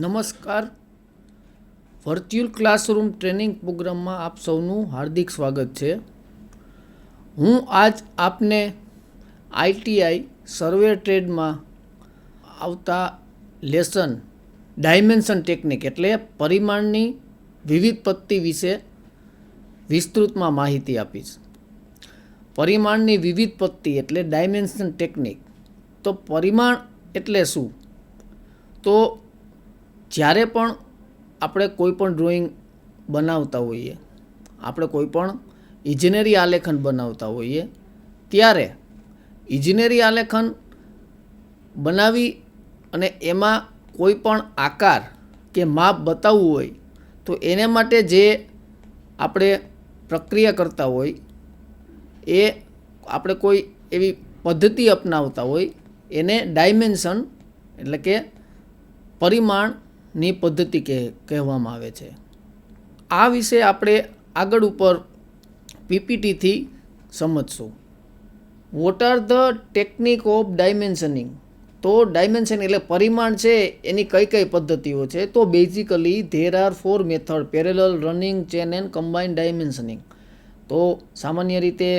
નમસ્કાર. Virtual classroom training પ્રોગ્રામમાં આપ સૌનું હાર્દિક સ્વાગત છે. હું આજ આપને આઈટીઆઈ સર્વે ટ્રેડમાં આવતા લેસન ડાયમેન્શન ટેકનિક એટલે પરિમાણની વિવિધ પત્તિ વિશે વિસ્તૃતમાં માહિતી આપીશ. પરિમાણની વિવિધ પત્તિ એટલે ડાયમેન્શન ટેકનિક. તો પરિમાણ એટલે શું? તો જ્યારે પણ આપણે કોઈ પણ ડ્રોઈંગ બનાવતા હોઈએ, આપણે કોઈ પણ ઇજનેરી આલેખન બનાવતા હોઈએ, ત્યારે ઇજનેરી આલેખન બનાવી અને એમાં કોઈ પણ આકાર કે માપ બતાવવું હોય, તો એને માટે જે આપણે પ્રક્રિયા કરતા હોય, એ આપણે કોઈ એવી પદ્ધતિ અપનાવતા હોય, એને ડાયમેન્શન એટલે કે પરિમાણની પદ્ધતિ કહે કહેવામાં આવે છે. આ વિશે આપણે આગળ ઉપર પીપીટીથી સમજશું. What are the technique of dimensioning તો ડાયમેન્શન એટલે પરિમાણ છે, એની કઈ કઈ પદ્ધતિઓ છે, તો basically there are four method parallel running chain and combined dimensioning તો સામાન્ય રીતે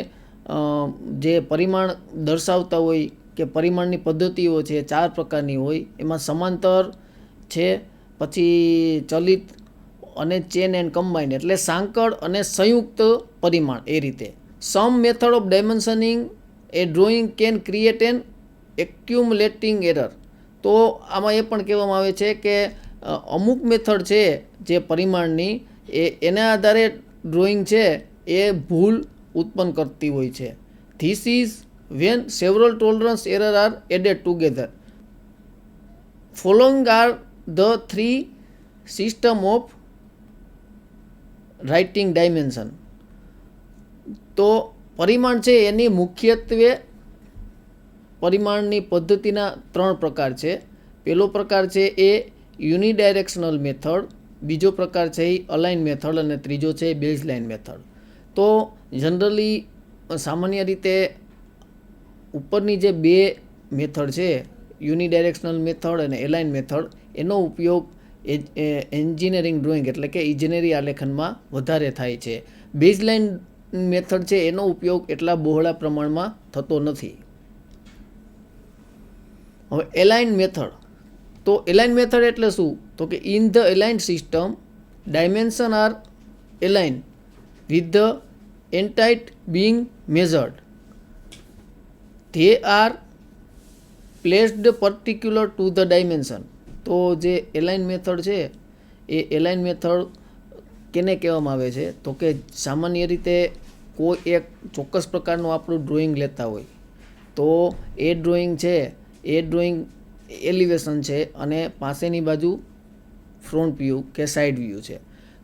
જે પરિમાણ દર્શાવતા હોય કે પરિમાણની પદ્ધતિઓ છે, ચાર પ્રકારની હોય, એમાં સમાંતર છે પછી ચલિત અને ચેન એન્ડ કમ્બાઇન્ડ એટલે સાંકળ અને સંયુક્ત પરિમાણ એ રીતે. Some method of dimensioning a drawing can create an accumulating error. તો આમાં એ પણ કહેવામાં આવે છે કે અમુક મેથડ છે જે પરિમાણની એ એના આધારે ડ્રોઈંગ છે એ ભૂલ ઉત્પન્ન કરતી હોય છે. This is when several tolerance error are added together following are the three system of writing dimension. તો પરિમાણ છે એની મુખ્યત્વે પરિમાણની પદ્ધતિના ત્રણ પ્રકાર છે. પહેલો પ્રકાર છે એ યુનિડાયરેક્શનલ મેથડ, બીજો પ્રકાર છે એ અલાઇન મેથડ અને ત્રીજો છે બેઝ લાઇન મેથડ. તો જનરલી સામાન્ય રીતે ઉપરની જે બે મેથડ છે, યુનિડાયરેક્શનલ મેથડ અને એલાઇન મેથડ એનો ઉપયોગ એન્જિનિયરિંગ ડ્રોઈંગ એટલે કે ઇજનેરી આલેખનમાં વધારે થાય છે. બેઝલાઇન મેથડ છે, એનો ઉપયોગ એટલા બહોળા પ્રમાણમાં થતો નથી. હવે એલાઇન મેથડ તો એલાઇન મેથડ એટલે શું? તો કે in the align system dimension are align with the entity being measured they are placed particular to the dimension. તો જે એલાઇન મેથડ છે, એ એલાઇન મેથડ કેને કહેવામાં આવે છે? તો કે સામાન્ય રીતે કોઈ એક ચોક્કસ પ્રકારનું આપણું ડ્રોઈંગ લેતા હોય. તો એ ડ્રોઈંગ છે, એ ડ્રોઈંગ એલિવેશન છે અને પાસેની બાજુ ફ્રન્ટ વ્યૂ કે સાઈડ વ્યૂ છે.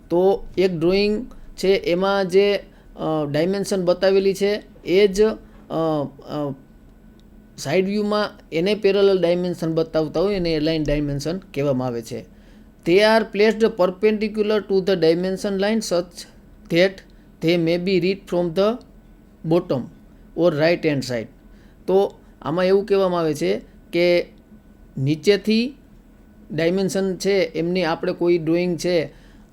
તો એક ડ્રોઈંગ છે, એમાં જે ડાયમેન્શન બતાવેલી છે, એ જ સાઈડ વ્યૂમાં એને પેરેલલ ડાયમેન્શન બતાવતા હોય એને લાઇન ડાયમેન્શન કહેવામાં આવે છે. તે are placed perpendicular to the dimension line such that they may be read from the bottom or right hand side તો આમાં એવું કહેવામાં આવે છે કે નીચેથી ડાયમેન્શન છે, એમની આપણે કોઈ ડ્રોઈંગ છે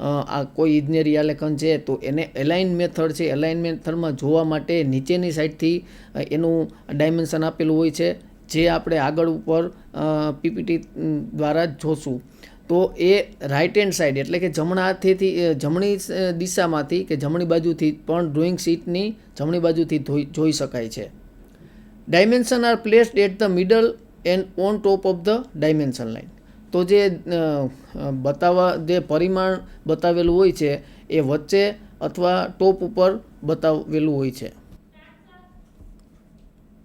આ કોઈ ઇજનેરી આલેખન છે, તો એને એલાઇન મેથડ છે એલાઇન મેથડમાં જોવા માટે નીચેની સાઈડથી એનું ડાયમેન્શન આપેલું હોય છે, જે આપણે આગળ ઉપર પીપીટી દ્વારા જોશું. તો એ રાઇટ હેન્ડ સાઈડ એટલે કે જમણા હાથેથી જમણી દિશામાંથી કે જમણી બાજુથી પણ ડ્રોઈંગ શીટની જમણી બાજુથી જોઈ શકાય છે. Dimension are placed at the middle and on top of the dimension line તો જે બતાવવા, જે પરિમાણ બતાવેલું હોય છે, એ વચ્ચે અથવા ટોપ ઉપર બતાવેલું હોય છે.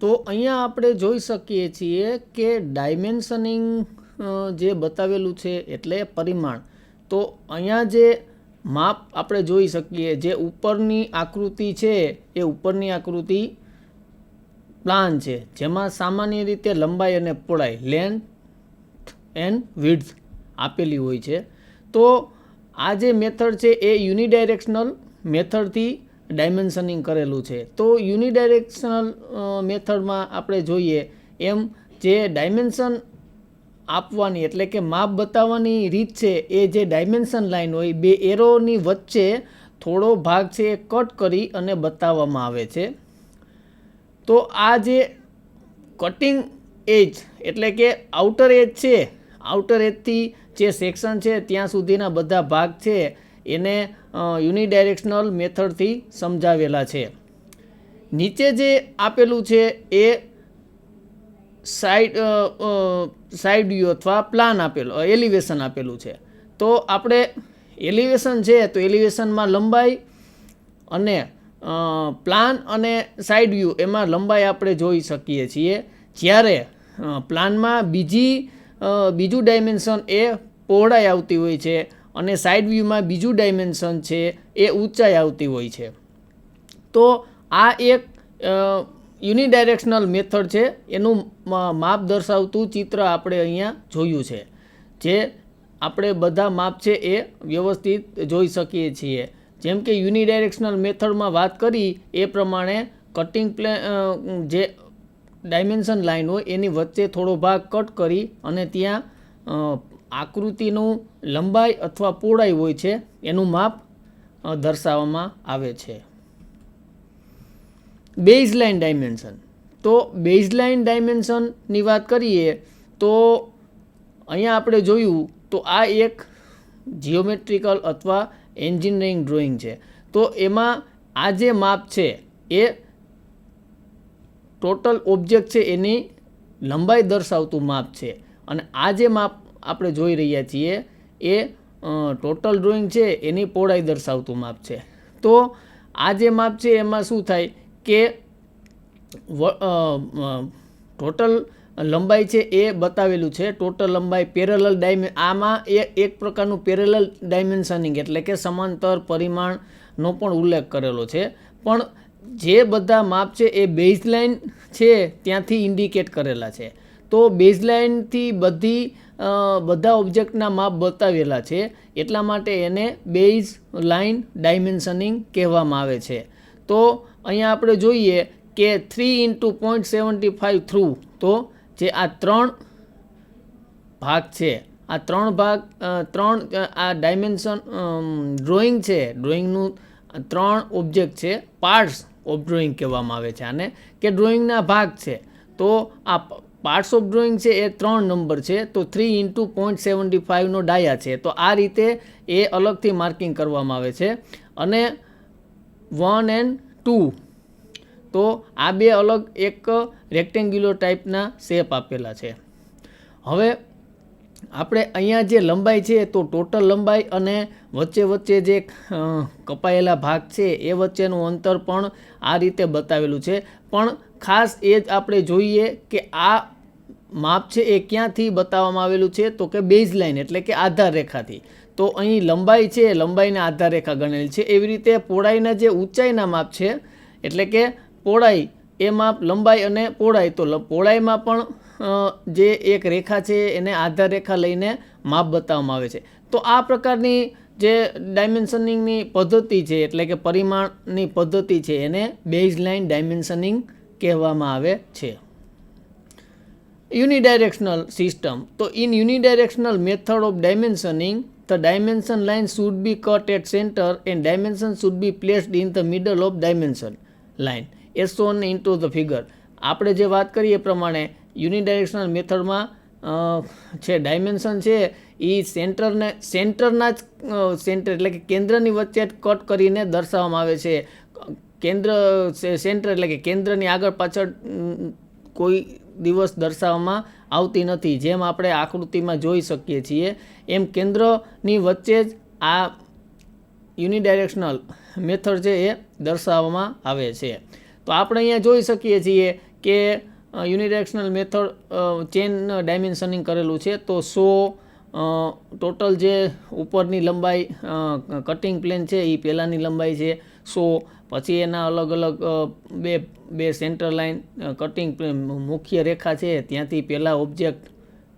તો અહીંયા આપણે જોઈ શકીએ છીએ કે ડાયમેન્શનિંગ જે બતાવેલું છે એટલે પરિમાણ. તો અહીંયા જે માપ આપણે જોઈ શકીએ, જે ઉપરની આકૃતિ છે, એ ઉપરની આકૃતિ પ્લાન છે, જેમાં સામાન્ય રીતે લંબાઈ અને પહોળાઈ, લેન્થ એન્ડ વિડ્સ આપેલી હોય છે. તો આ જે મેથડ છે એ યુનિડાયરેક્શનલ મેથડથી ડાયમેન્શનિંગ કરેલું છે. તો યુનિડાયરેક્શનલ મેથડમાં આપણે જોઈએ એમ જે ડાયમેન્શન આપવાની એટલે કે માપ બતાવવાની રીત છે એ જે ડાયમેન્શન લાઈન હોય, બે એરોની વચ્ચે થોડો ભાગ છે એ કટ કરી અને બતાવવામાં આવે છે. તો આ જે કટિંગ એજ એટલે કે આઉટર એજ છે આઉટર એજથી જે સેક્શન છે, ત્યાં સુધીના બધા ભાગ છે, એને યુનિડાયરેક્શનલ મેથડથી સમજાવેલા છે. નીચે જે આપેલું છે, એ સાઈડ સાઈડ વ્યૂ અથવા પ્લાન આપેલો, એલિવેશન આપેલું છે. તો આપણે એલિવેશન છે, તો એલિવેશનમાં લંબાઈ અને પ્લાન અને સાઈડ વ્યૂ એમાં લંબાઈ આપણે જોઈ શકીએ છીએ. જ્યારે પ્લાનમાં બીજી બીજું ડાયમેન્શન એ પહોળાઈ આવતી હોય છે અને સાઈડ વ્યૂમાં બીજું ડાયમેન્શન છે એ ઊંચાઈ આવતી હોય છે. તો આ એક યુનિડાયરેક્શનલ મેથડ છે. એનું માપ દર્શાવતું ચિત્ર આપણે અહીંયા જોયું છે. જે આપણે બધા માપ છે એ વ્યવસ્થિત જોઈ શકીએ છીએ. જેમ કે યુનિડાયરેક્શનલ મેથડમાં વાત કરી, એ પ્રમાણે કટિંગ પ્લે જે ડાયમેન્શન લાઈન હોય, એની વચ્ચે થોડો ભાગ કટ કરી અને ત્યાં આકૃતિનું લંબાઈ અથવા પહોળાઈ હોય છે, એનું માપ દર્શાવવામાં આવે છે. Baseline dimension. તો બેઝલાઇન ડાયમેન્શનની વાત કરીએ, તો અહીંયા આપણે જોયું, તો આ એક જિયોમેટ્રિકલ અથવા એન્જિનિયરિંગ ડ્રોઈંગ છે. તો એમાં આ જે માપ છે, એ ટોટલ ઓબ્જેક્ટ છે એની લંબાઈ દર્શાવતું માપ છે. અને આ જે માપ આપણે જોઈ રહ્યા છીએ, એ ટોટલ ડ્રોઈંગ છે, એની પહોળાઈ દર્શાવતું માપ છે. તો આ જે માપ છે, એમાં શું થાય કે ટોટલ લંબાઈ છે એ બતાવેલું છે. ટોટલ લંબાઈ પેરેલલ ડાયમે, આમાં એ એક પ્રકારનું પેરેલલ ડાયમેન્શનિંગ એટલે કે સમાંતર પરિમાણનો પણ ઉલ્લેખ કરેલો છે. પણ જે બધા માપ છે એ બેઝલાઇન છે ત્યાંથી ઇન્ડિકેટ કરેલા છે. તો બેઝલાઇનથી બધી બધા ઓબ્જેક્ટના માપ બતાવેલા છે. એટલા માટે એને બેઝ લાઇન ડાયમેન્શનિંગ કહેવામાં આવે છે. તો અહીંયા આપણે જોઈએ કે three into point seventy five through તો જે આ ત્રણ ભાગ છે, આ ત્રણ ભાગ ત્રણ આ ડાયમેન્શન ડ્રોઈંગ છે. ડ્રોઈંગનું ત્રણ ઓબ્જેક્ટ છે. પાર્ટ્સ ઓફ ડ્રોઈંગ કહેવામાં આવે છે. આને કે ડ્રોઈંગના ભાગ છે. તો આ પાર્ટ્સ ઓફ ડ્રોઈંગ છે એ ત્રણ નંબર છે. તો થ્રી ઇન્ટુ પોઈન્ટ સેવન્ટી ફાઇવનો ડાયા છે. તો આ રીતે એ અલગથી માર્કિંગ કરવામાં આવે છે. અને વન એન્ડ ટુ તો આ બે અલગ એક રેક્ટેન્ગ્યુલર ટાઈપના શેપ આપેલા છે. હવે આપણે અહીંયા જે લંબાઈ છે તો ટોટલ લંબાઈ અને વચ્ચે વચ્ચે જે કપાયેલા ભાગ છે એ વચ્ચેનું અંતર પણ આ રીતે બતાવેલું છે. પણ ખાસ એ જ આપણે જોઈએ કે આ માપ છે એ ક્યાંથી બતાવવામાં આવેલું છે તો કે બેઝ લાઇન એટલે કે આધાર રેખાથી. તો અહીં લંબાઈ છે લંબાઈને આધાર રેખા ગણેલ છે. એવી રીતે પહોળાઈના જે ઊંચાઈના માપ છે, એટલે કે પહોળાઈ એ માપ લંબાઈ અને પહોળાઈ, તો પોળાઈમાં પણ જે એક રેખા છે એને આધાર રેખા લઈને માપ બતાવવામાં આવે છે તો આ પ્રકારની જે ડાયમેન્શનિંગની પદ્ધતિ છે એટલે કે પરિમાણની પદ્ધતિ છે એને બેઝ લાઇન ડાયમેન્શનિંગ કહેવામાં આવે છે unidirectional system so in unidirectional method of dimensioning the dimension line should be cut at center and dimension should be placed in the middle of dimension line as shown into the figure આપણે જે વાત કરીએ એ પ્રમાણે unidirectional મેથડમાં છે dimension છે, એ સેન્ટરને સેન્ટરના જ સેન્ટર એટલે કે કેન્દ્રની વચ્ચે જ કટ કરીને દર્શાવવામાં આવે છે. કેન્દ્ર સેન્ટર એટલે કે કેન્દ્રની આગળ પાછળ કોઈ દિવસ દર્શાવવામાં આવતી નથી. જેમ આપણે આકૃતિમાં જોઈ શકીએ છીએ, એમ કેન્દ્રની વચ્ચે જ આ યુનિડાયરેક્શનલ મેથડ છે એ દર્શાવવામાં આવે છે. તો આપણે અહીંયા જોઈ શકીએ છીએ કે યુનિડાયરેક્શનલ મેથડ ચેન ડાયમેન્શનિંગ કરેલું છે. તો સો ટોટલ જે ઉપરની લંબાઈ કટિંગ પ્લેન છે એ પહેલાંની લંબાઈ છે. સો, પછી એના અલગ અલગ બે બે સેન્ટર લાઇન કટિંગ મુખ્ય રેખા છે. ત્યાંથી પહેલાં ઓબ્જેક્ટ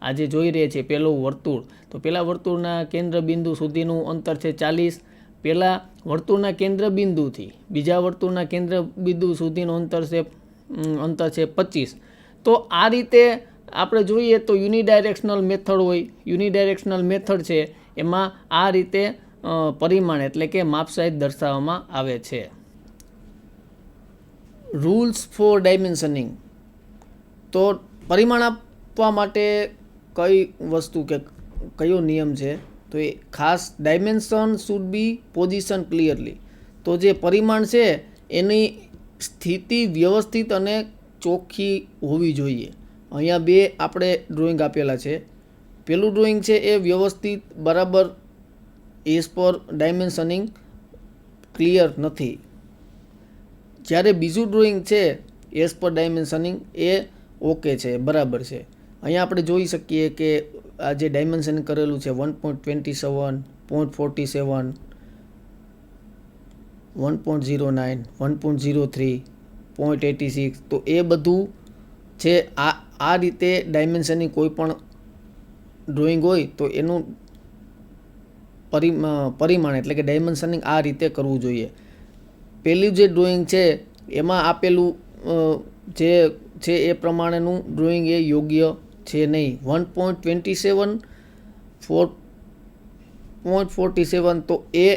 આજે જોઈ રહે છે, પહેલું વર્તુળ. તો પહેલાં વર્તુળના કેન્દ્ર બિંદુ સુધીનું અંતર છે ચાલીસ. પહેલાં વર્તુળના કેન્દ્ર બિંદુથી બીજા વર્તુળના કેન્દ્ર બિંદુ સુધીનું અંતર છે અંતર છે પચીસ. તો આ રીતે આપણે જોઈએ તો યુનિડાયરેક્શનલ મેથડ હોય, યુનિડાયરેક્શનલ મેથડ છે, એમાં આ રીતે પરિમાણ એટલે કે માપ દર્શાવવામાં આવે છે. રૂલ્સ ફોર ડાયમેન્શનિંગ તો પરિમાણ આપવા માટે કઈ વસ્તુ કે કયો નિયમ છે? તો એ ખાસ dimension should be position clearly તો જે પરિમાણ છે, એની સ્થિતિ વ્યવસ્થિત અને ચોખ્ખી હોવી જોઈએ. અહીંયા બે આપણે ડ્રોઈંગ આપેલા છે. પેલું ડ્રોઈંગ છે એ વ્યવસ્થિત, બરાબર એઝ પર ડાયમેન્શનિંગ ક્લિયર નથી. જ્યારે બીજું ડ્રોઈંગ છે એઝ પર ડાયમેન્શનિંગ એ ઓકે છે, બરાબર છે. અહીંયા આપણે જોઈ શકીએ કે આ જે ડાયમેન્શન કરેલું છે one point twenty seven point forty seven one point zero nine, one point zero three point eighty six તો એ બધું છે આ આ રીતે ડાયમેન્શનની કોઈ પણ ડ્રોઈંગ હોય તો એનું પરિ પરિમાણ એટલે કે ડાયમેન્શનિંગ આ રીતે કરવું જોઈએ. પહેલું જે ડ્રોઈંગ છે, એમાં આપેલું જે છે એ પ્રમાણેનું ડ્રોઈંગ એ યોગ્ય છે નહીં. One point twenty seven, four point forty seven તો એ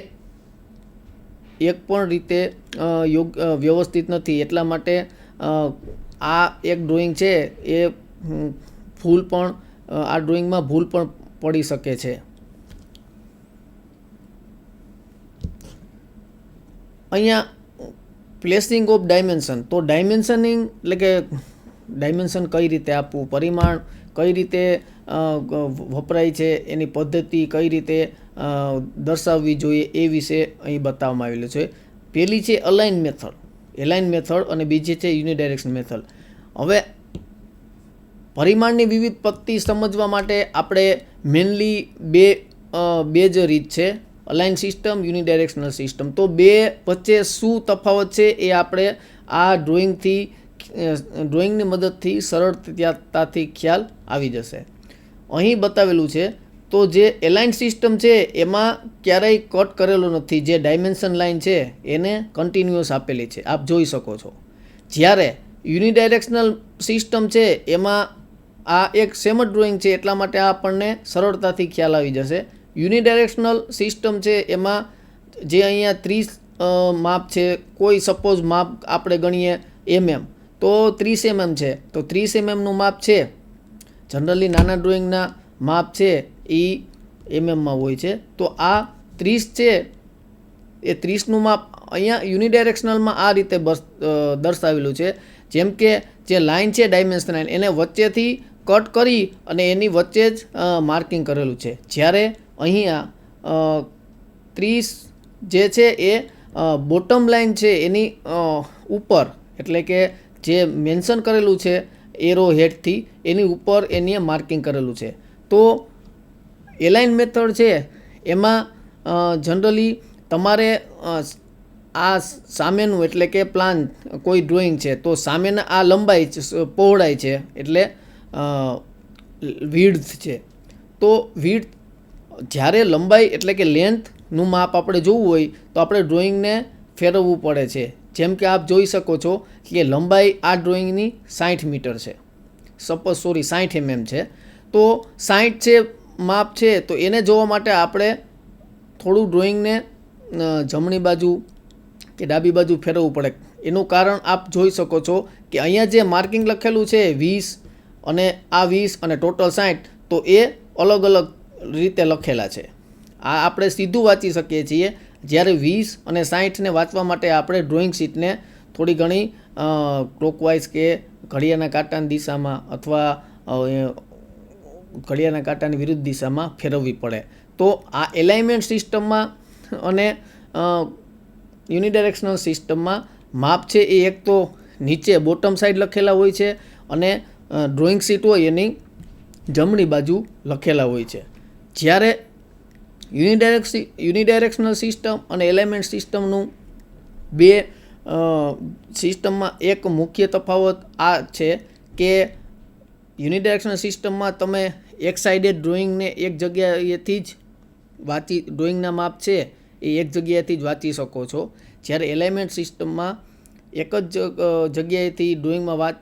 એક પણ રીતે યોગ વ્યવસ્થિત નથી. એટલા માટે આ એક ડ્રોઈંગ છે એ ભૂલ પણ આ ડ્રોઈંગમાં ભૂલ પણ પડી શકે છે. અહીંયા પ્લેસિંગ ઓફ ડાયમેન્શન તો ડાયમેન્શનિંગ એટલે કે ડાયમેન્શન કઈ રીતે આપવું? પરિમાણ કઈ રીતે વપરાય છે, એની પદ્ધતિ કઈ રીતે દર્શાવવી જોઈએ એ વિશે અહીં બતાવવામાં આવેલું છે. પહેલી છે અલાઇન મેથડ એલાઇન મેથડ અને બીજી છે યુનિડાયરેક્શન મેથડ હવે, પરિમાણની વિવિધ પત્તિ સમજવા માટે આપણે મેનલી બે બે જ રીત છે. અલાઇન સિસ્ટમ યુનિડાયરેક્શનલ સિસ્ટમ તો બે વચ્ચે શું તફાવત છે એ આપણે આ ડ્રોઈંગથી ડ્રોઈંગની મદદથી, સરળતાથી ખ્યાલ આવી જશે. અહીં બતાવેલું છે, તો જે એલાઇન સિસ્ટમ છે, એમાં ક્યારેય કટ કરેલો નથી. જે ડાયમેન્શન લાઇન છે, એને કન્ટિન્યુઅસ આપેલી છે. આપ જોઈ શકો છો. જ્યારે યુનિડાયરેક્શનલ સિસ્ટમ છે, એમાં આ એક સેમ જ ડ્રોઈંગ છે, એટલા માટે આ આપણને સરળતાથી ખ્યાલ આવી જશે. યુનિડાયરેક્શનલ સિસ્ટમ છે, એમાં જે અહીંયા ત્રીસ માપ છે, કોઈ સપોઝ માપ આપણે ગણીએ એમએમ, તો ત્રીસ એમએમ છે. તો ત્રીસ એમએમનું માપ છે જનરલી નાના ડ્રોઈંગના માપ છે એ એમએમમાં હોય છે. તો આ ત્રીસ છે, એ ત્રીસનું માપ અહીંયા યુનિડાયરેક્શનલમાં આ રીતે દર્શાવેલું છે. જેમ કે જે લાઇન છે ડાયમેન્શન લાઇન એને વચ્ચેથી કટ કરી અને એની વચ્ચે જ માર્કિંગ કરેલું છે. જ્યારે અહીંયા ત્રીસ જે છે એ બોટમ લાઇન છે એની ઉપર, એટલે કે જે મેન્શન કરેલું છે એરો હેડથી એની ઉપર એની માર્કિંગ કરેલું છે. તો એલાઇન મેથડ છે, એમાં જનરલી તમારે આ સામેનું એટલે કે પ્લાન કોઈ ડ્રોઈંગ છે, તો સામેના આ લંબાઈ પહોળાઈ છે, એટલે વિડ્થ છે. તો વિડ્થ જ્યારે લંબાઈ એટલે કે લેન્થનું માપ આપણે જોવું હોય, તો આપણે ડ્રોઈંગને ફેરવવું પડે છે. જેમ કે આપ જોઈ શકો છો કે લંબાઈ આ ડ્રોઈંગની સાઠ મીટર છે. સપોઝ સોરી સાઠ એમએમ છે. તો સાઠ છે, માપ છે, તો એને જોવા માટે આપણે થોડું ડ્રોઈંગને જમણી બાજુ કે ડાબી બાજુ ફેરવવું પડે. એનું કારણ આપ જોઈ શકો છો કે અહીંયા જે માર્કિંગ લખેલું છે, વીસ અને આ વીસ અને ટોટલ સાઠ તો એ અલગ અલગ રીતે લખેલા છે. આ આપણે સીધું વાંચી શકીએ છીએ જ્યારે વીસ અને સાઠને વાંચવા માટે આપણે ડ્રોઈંગ શીટને થોડી ઘણી ક્લોકવાઇઝ કે ઘડિયાળના કાંટાની દિશામાં અથવા ઘડિયાળના કાંટાની વિરુદ્ધ દિશામાં ફેરવવી પડે. તો આ એલાઇનમેન્ટ સિસ્ટમમાં અને યુનિડાયરેક્શનલ સિસ્ટમમાં માપ છે એ એક તો નીચે બોટમ સાઈડ લખેલા હોય છે અને ડ્રોઈંગ શીટ હોય એની જમણી બાજુ લખેલા હોય છે. જ્યારે યુનિડાયરેક્સ, યુનિડાયરેક્શનલ સિસ્ટમ અને એલિમેન્ટ સિસ્ટમનું બે સિસ્ટમમાં એક મુખ્ય તફાવત આ છે કે યુનિડાયરેક્શનલ સિસ્ટમમાં તમે એક સાઇડેડ ડ્રોઈંગને એક જગ્યાએથી જ વાંચી, ડ્રોઈંગના માપ છે એ એક જગ્યાએથી જ વાંચી શકો છો. જ્યારે એલિમેન્ટ સિસ્ટમમાં એક જ જગ્યાએથી ડ્રોઈંગમાં વાત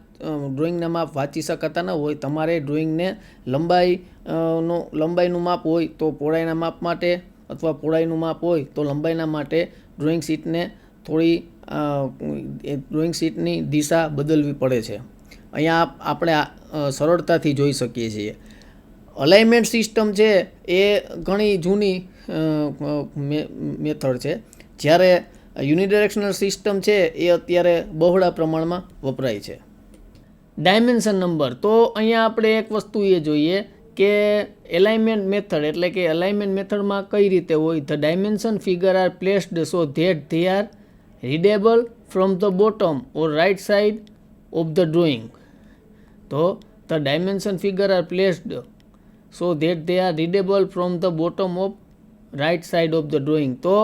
ડ્રોઈંગના માપ વાંચી શકાતા ન હોય, તમારે ડ્રોઈંગને લંબાઈ નો લંબાઈનું માપ હોય તો પહોળાઈના માપ માટે અથવા પહોળાઈનું માપ હોય તો લંબાઈના માટે ડ્રોઈંગ શીટને થોડી ડ્રોઈંગ શીટની દિશા બદલવી પડે છે. અહીંયા આપણે સરળતાથી જોઈ શકીએ છીએ. અલાઇમેન્ટ સિસ્ટમ છે એ ઘણી જૂની મેથડ છે. જ્યારે યુનિડિરેક્શનલ સિસ્ટમ છે એ અત્યારે બહોળા પ્રમાણમાં વપરાય છે. ડાયમેન્શન નંબર તો અહીંયા આપણે એક વસ્તુ એ જોઈએ કે એલાઇનમેન્ટ મેથડ એટલે કે એલાઇનમેન્ટ મેથડમાં કઈ રીતે હોય? The dimension figure are placed so that they are readable from the bottom or right side of the drawing તો the dimension figure are placed so that they are readable from the bottom of right side of the drawing તો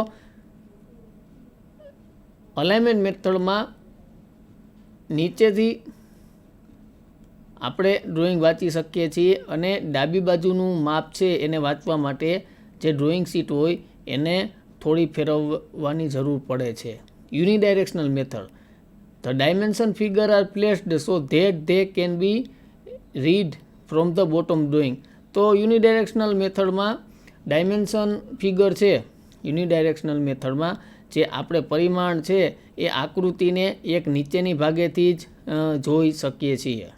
alignment મેથડમાં નીચેથી આપણે drawing વાંચી શકીએ છીએ અને ડાબી બાજુનું માપ છે એને વાંચવા માટે જે ડ્રોઈંગ શીટ હોય એને થોડી ફેરવવાની જરૂર પડે છે. Unidirectional method the dimension figure are placed so that they can be read from the bottom drawing તો યુનિડાયરેક્શનલ મેથડમાં ડાયમેન્શન ફિગર છે. યુનિડાયરેક્શનલ મેથડમાં જે આપણે પરિમાણ છે એ આકૃતિને એક નીચેની ભાગેથી જ જોઈ શકીએ છીએ.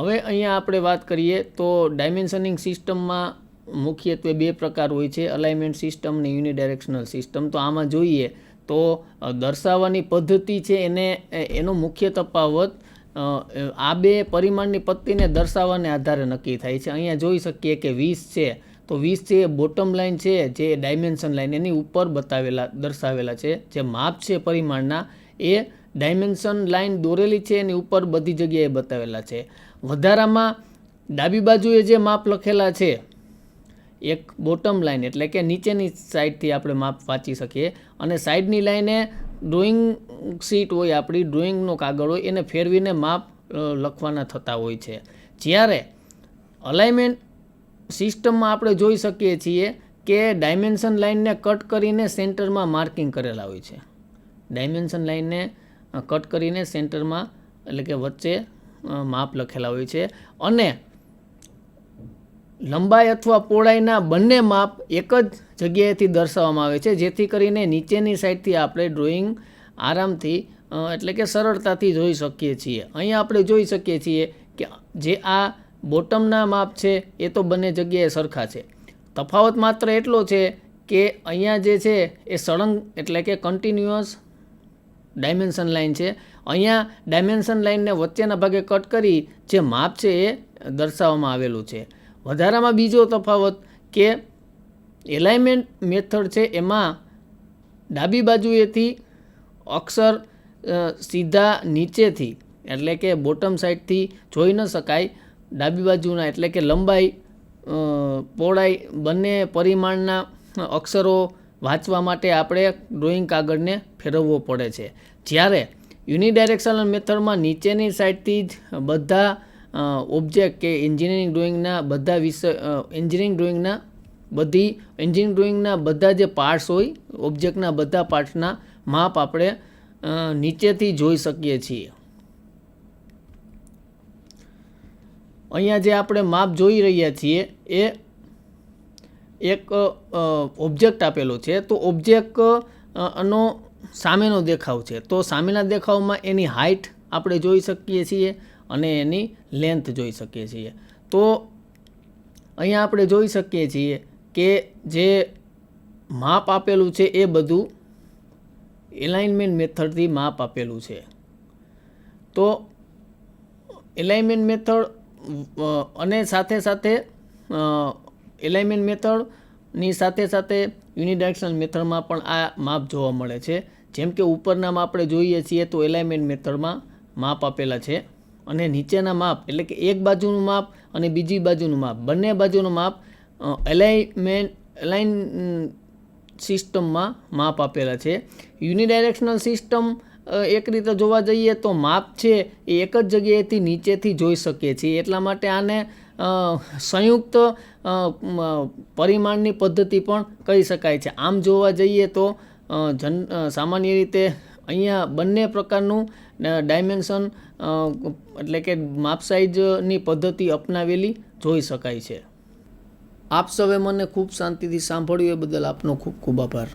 હવે અહીંયા આપણે વાત કરીએ તો ડાયમેન્શનિંગ સિસ્ટમમાં મુખ્યત્વે બે પ્રકાર હોય છે અલાઇનમેન્ટ સિસ્ટમ ને યુનિડાયરેક્શનલ સિસ્ટમ તો આમાં જોઈએ તો દર્શાવવાની પદ્ધતિ છે એને એનો મુખ્ય તફાવત આ બે પરિમાણની પત્તીને દર્શાવવાને આધારે નક્કી થાય છે. અહીંયા જોઈ શકીએ કે વીસ છે, તો વીસ છે એ બોટમ લાઇન છે, જે ડાયમેન્શન લાઇન એની ઉપર બતાવેલા, દર્શાવેલા છે. જે માપ છે પરિમાણના, એ ડાયમેન્શન લાઇન દોરેલી છે, એની ઉપર બધી જગ્યાએ બતાવેલા છે. વધારામાં ડાબી બાજુએ જે માપ લખેલા છે, એક બોટમ લાઇન એટલે કે નીચેની સાઈડથી આપણે માપ વાંચી શકીએ. અને સાઈડની લાઈને ડ્રોઈંગ શીટ હોય, આપણી ડ્રોઈંગનો કાગળ હોય, એને ફેરવીને માપ લખવાના થતા હોય છે. જ્યારે અલાઇમેન્ટ સિસ્ટમમાં આપણે જોઈ શકીએ છીએ કે ડાયમેન્શન લાઇનને કટ કરીને સેન્ટરમાં માર્કિંગ કરેલા હોય છે. ડાયમેન્શન લાઇનને કટ કરીને સેન્ટરમાં એટલે કે વચ્ચે માપ લખેલા હોય છે. અને લંબાઈ અથવા પહોળાઈના બંને માપ એક જ જગ્યાએથી દર્શાવવામાં આવે છે, જેથી કરીને નીચેની સાઈડથી આપણે ડ્રોઈંગ આરામથી એટલે કે સરળતાથી જોઈ શકીએ છીએ. અહીંયા આપણે જોઈ શકીએ છીએ કે જે આ બોટમના માપ છે, એ તો બંને જગ્યાએ સરખા છે. તફાવત માત્ર એટલો છે કે અહીંયા જે છે, એ સળંગ એટલે કે કન્ટિન્યુઅસ ડાયમેન્શન લાઇન છે. અહીંયા ડાયમેન્શન લાઇનને વચ્ચેના ભાગે કટ કરી જે માપ છે એ દર્શાવવામાં આવેલું છે. વધારામાં બીજો તફાવત કે એલાઇમેન્ટ મેથડ છે એમાં ડાબી બાજુએથી અક્ષર સીધા નીચેથી એટલે કે બોટમ સાઈડથી જોઈ ન શકાય. ડાબી બાજુના એટલે કે લંબાઈ પહોળાઈ બંને પરિમાણના અક્ષરો વાંચવા માટે આપણે ડ્રોઈંગ કાગળને ફેરવવો પડે છે. જ્યારે યુનિડાયરેક્શનલ મેથડમાં નીચેની સાઈડથી જ બધા ઓબ્જેક્ટ કે એન્જિનિયરિંગ ડ્રોઈંગના બધા વિષય એન્જિનિયરિંગ ડ્રોઈંગના બધી, એન્જિનિયરિંગ ડ્રોઈંગના બધા જે પાર્ટ્સ હોય, ઓબ્જેક્ટના બધા પાર્ટ્સના માપ આપણે નીચેથી જોઈ શકીએ છીએ. અહીંયા જે આપણે માપ જોઈ રહ્યા છીએ, એ એક ઓબ્જેક્ટ આપેલો છે. તો ઓબ્જેક્ટ નો સામેનો દેખાવ છે. તો સામેના દેખાવમાં એની હાઇટ આપણે જોઈ શકીએ છીએ અને એની લેન્થ જોઈ શકીએ છીએ. તો અહીંયા આપણે જોઈ શકીએ છીએ કે જે માપ આપેલું છે એ બધું એલાઇનમેન્ટ મેથડથી માપ આપેલું છે. તો એલાઇનમેન્ટ મેથડ અને સાથે સાથે એલાઇનમેન્ટ મેથડની સાથે સાથે યુનિડાયરેક્શનલ મેથડમાં પણ આ માપ જોવા મળે છે. જેમ કે ઉપરનામાં આપણે જોઈએ છીએ તો એલાઇનમેન્ટ મેથડમાં માપ આપેલા છે અને નીચેના માપ એટલે કે એક બાજુનું માપ અને બીજી બાજુનું માપ. બંને બાજુનું માપ એલાઇનમેન્ટ, એલાઇન સિસ્ટમમાં માપ આપેલા છે. યુનિડાયરેક્શનલ સિસ્ટમ એક રીતે જોવા જઈએ તો માપ છે એ એક જ જગ્યાએથી નીચેથી જોઈ શકીએ છીએ. એટલા માટે આને સંયુક્ત પરિમાણની પદ્ધતિ પણ કહી શકાય છે. આમ જોવા જઈએ તો જન સામાન્ય રીતે અહીંયા બંને પ્રકારનું ડાયમેન્શન એટલે કે માપ સાઇઝની પદ્ધતિ અપનાવેલી જોઈ શકાય છે. આપ સૌએ મને ખૂબ શાંતિથી સાંભળ્યું, એ બદલ આપનો ખૂબ ખૂબ આભાર.